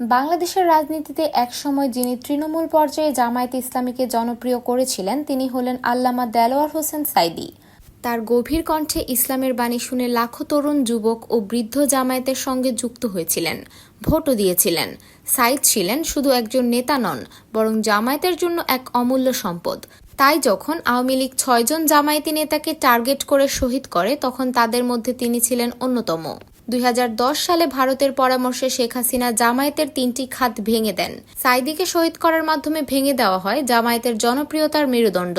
বাংলাদেশের রাজনীতিতে একসময় যিনি তৃণমূল পর্যায়ে জামায়াত ইসলামীকে জনপ্রিয় করেছিলেন, তিনি হলেন আল্লামা দেলোয়ার হোসেন সাইদি। তার গভীর কণ্ঠে ইসলামের বাণী শুনে লাখো তরুণ যুবক ও বৃদ্ধ জামায়াতের সঙ্গে যুক্ত হয়েছিলেন, ভোটও দিয়েছিলেন। সাইদ ছিলেন শুধু একজন নেতা নন, বরং জামায়াতের জন্য এক অমূল্য সম্পদ। তাই যখন আওয়ামী লীগ ছয়জন জামায়াতি নেতাকে টার্গেট করে শহীদ করে, তখন তাদের মধ্যে তিনি ছিলেন অন্যতম। দুই হাজার দশ সালে ভারতের পরামর্শে শেখ হাসিনা জামায়াতের তিনটি খাত ভেঙে দেন। সাইদিকে শহীদ করার মাধ্যমে ভেঙে দেওয়া হয় জামায়াতের জনপ্রিয়তার মেরুদণ্ড।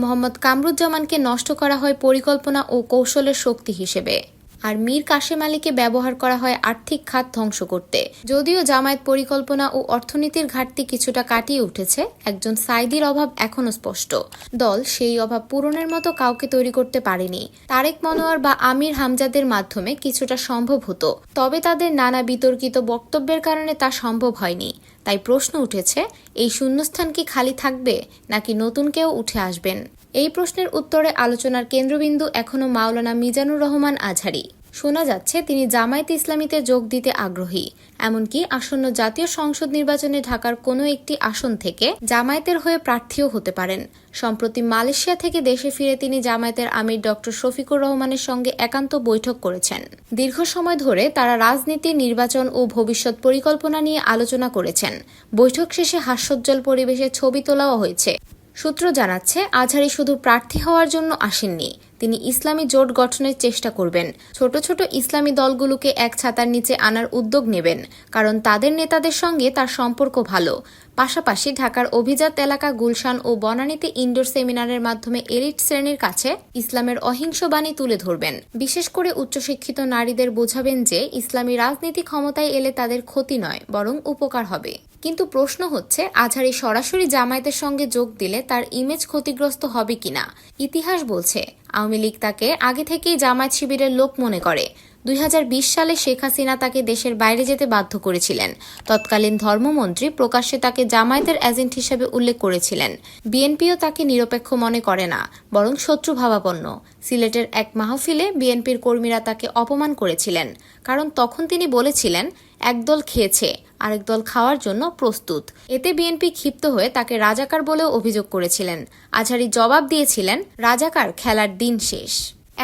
মোহাম্মদ কামরুজ্জামানকে নষ্ট করা হয় পরিকল্পনা ও কৌশলের শক্তি হিসেবে। আর মীর কাশেম আলীকে ব্যবহার করা হয় আর্থিক খাত ধ্বংস করতে। যদিও জামায়াত পরিকল্পনা ও অর্থনীতির ঘাটতি কিছুটা কাটিয়ে উঠেছে, একজন সাইদির অভাব এখনও স্পষ্ট। দল সেই অভাব পূরণের মতো কাউকে তৈরি করতে পারেনি। তারেক মনোয়ার বা আমির হামজাদের মাধ্যমে কিছুটা সম্ভব হতো, তবে তাদের নানা বিতর্কিত বক্তব্যের কারণে তা সম্ভব হয়নি। তাই প্রশ্ন উঠেছে, এই শূন্যস্থান কি খালি থাকবে, নাকি নতুন কেউ উঠে আসবেন? এই প্রশ্নের উত্তরে আলোচনার কেন্দ্রবিন্দু এখনও মাওলানা মিজানুর রহমান আজহারি শোনা যাচ্ছে তিনি জামায়াত ইসলামীতে যোগ দিতে আগ্রহী। এমনকি আসন্ন জাতীয় সংসদ নির্বাচনে ঢাকার কোনো একটি আসন থেকে জামায়াতের হয়ে প্রার্থীও হতে পারেন। সম্প্রতি মালয়েশিয়া থেকে দেশে ফিরে তিনি জামায়াতের আমির ডক্টর শফিকুর রহমানের সঙ্গে একান্ত বৈঠক করেছেন। দীর্ঘ সময় ধরে তারা রাজনীতি, নির্বাচন ও ভবিষ্যৎ পরিকল্পনা নিয়ে আলোচনা করেছেন। বৈঠক শেষে হাস্যোজ্জ্বল পরিবেশে ছবি তোলাও হয়েছে। সূত্র জানাচ্ছে, আজহারি শুধু প্রার্থী হওয়ার জন্য আসেননি, তিনি ইসলামী জোট গঠনের চেষ্টা করবেন। ছোট ছোট ইসলামী দলগুলোকে এক ছাতার নিচে আনার উদ্যোগ নেবেন, কারণ তাদের নেতাদের সঙ্গে তার সম্পর্ক ভালো। পাশাপাশি ঢাকার অভিজাত এলাকা গুলশান ও বনানীতে ইনডোর সেমিনারের মাধ্যমে এলিট শ্রেণির কাছে ইসলামের অহিংস বাণী তুলে ধরবেন। বিশেষ করে উচ্চশিক্ষিত নারীদের বোঝাবেন যে ইসলামী রাজনীতি ক্ষমতায় এলে তাদের ক্ষতি নয়, বরং উপকার হবে। কিন্তু প্রশ্ন হচ্ছে, আজহারি সরাসরি জামায়াতের সঙ্গে যোগ দিলে তার ইমেজ ক্ষতিগ্রস্ত হবে কিনা? ইতিহাস বলছে, আওয়ামী লীগ তাকে আগে থেকেই জামায়াত শিবিরের লোক মনে করে। দুই হাজার বিশ সালে শেখ হাসিনা তাকে দেশের বাইরে যেতে বাধ্য করেছিলেন। তৎকালীন ধর্মমন্ত্রী প্রকাশ্যে তাকে জামায়াতের এজেন্ট হিসেবে উল্লেখ করেছিলেন। বিএনপিও তাকে নিরপেক্ষ মনে করে না, বরং শত্রু ভাবাপন্ন। সিলেটের এক মাহফিলে বিএনপির কর্মীরা তাকে অপমান করেছিলেন, কারণ তখন তিনি বলেছিলেন, একদল খেয়েছে, আরেক দল খাওয়ার জন্য প্রস্তুত। এতে বিএনপি ক্ষিপ্ত হয়ে তাকে রাজাকার বলেও অভিযোগ করেছিলেন। আজহারি জবাব দিয়েছিলেন, রাজাকার খেলার দিন শেষ।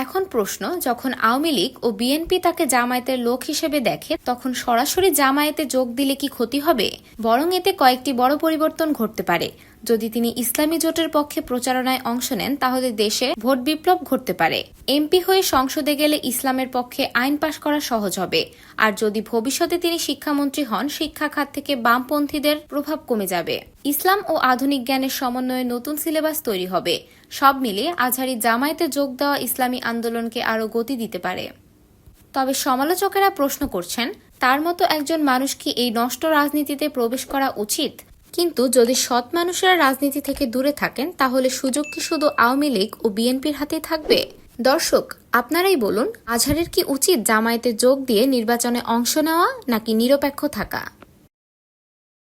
এখন প্রশ্ন, যখন আওয়ামী লীগ ও বিএনপি তাকে জামায়াতের লোক হিসেবে দেখে, তখন সরাসরি জামায়াতে যোগ দিলে কি ক্ষতি হবে? বরং এতে কয়েকটি বড় পরিবর্তন ঘটতে পারে। যদি তিনি ইসলামী জোটের পক্ষে প্রচারণায় অংশ নেন, তাহলে দেশে ভোট বিপ্লব ঘটতে পারে। এমপি হয়ে সংসদে গেলে ইসলামের পক্ষে আইন পাশ করা সহজ হবে। আর যদি ভবিষ্যতে তিনি শিক্ষামন্ত্রী হন, শিক্ষা খাত থেকে বামপন্থীদের প্রভাব কমে যাবে। ইসলাম ও আধুনিক জ্ঞানের সমন্বয়ে নতুন সিলেবাস তৈরি হবে। সব মিলিয়ে আজহারি জামায়াতে যোগ দেওয়া ইসলামী আন্দোলনকে আরও গতি দিতে পারে। তবে সমালোচকেরা প্রশ্ন করছেন, তার মতো একজন মানুষ কি এই নষ্ট রাজনীতিতে প্রবেশ করা উচিত? কিন্তু যদি সৎ মানুষেরা রাজনীতি থেকে দূরে থাকেন, তাহলে সুযোগ কি শুধু আওয়ামী লীগ ও বিএনপির হাতেই থাকবে? দর্শক, আপনারাই বলুন, আজহারের কি উচিত জামায়াতে যোগ দিয়ে নির্বাচনে অংশ নেওয়া নাকি নিরপেক্ষ থাকা?